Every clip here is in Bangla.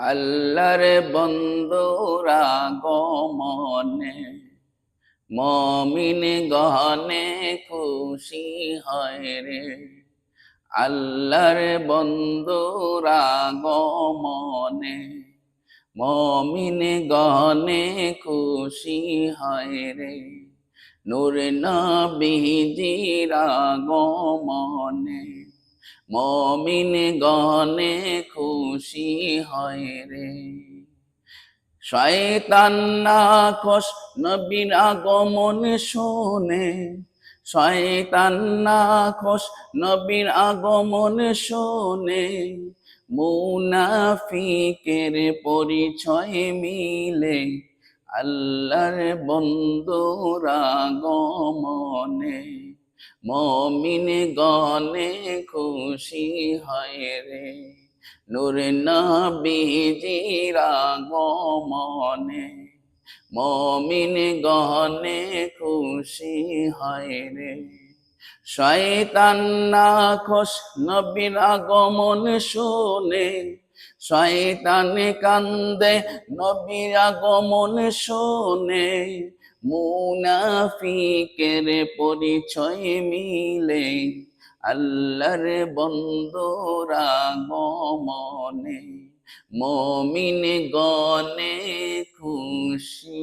আল্লাহর বন্ধুরা গমনে মমিন গহনে খুশি হয় রে। আল্লাহর বন্ধুরা গমনে মমিন গহনে খুশি হয় রে। নূর নবীজিরা গমনে মমিন গনে খুশি হয় রে। শয়তান খোশ, নবীর আগমন শোনে। শয়তান খোশ, নবীর আগমন শুনে। মুনাফিকের পরিচয় মিলে আল্লাহর বন্ধুরা গমনে মমিন গনে খুশি হয় রে। নূর নবীজিরা গমনে মমিন গহনে খুশি হয় রে। শয়তান না খোশ নবীর আগমন শুনে, শয়তানে কান্দে নবীর আগমন শুনে মুনাফিকের পরিচয় মিলে আল্লাহর বন্ধুরা গমনে মমিন গনে খুশি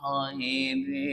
হয় রে।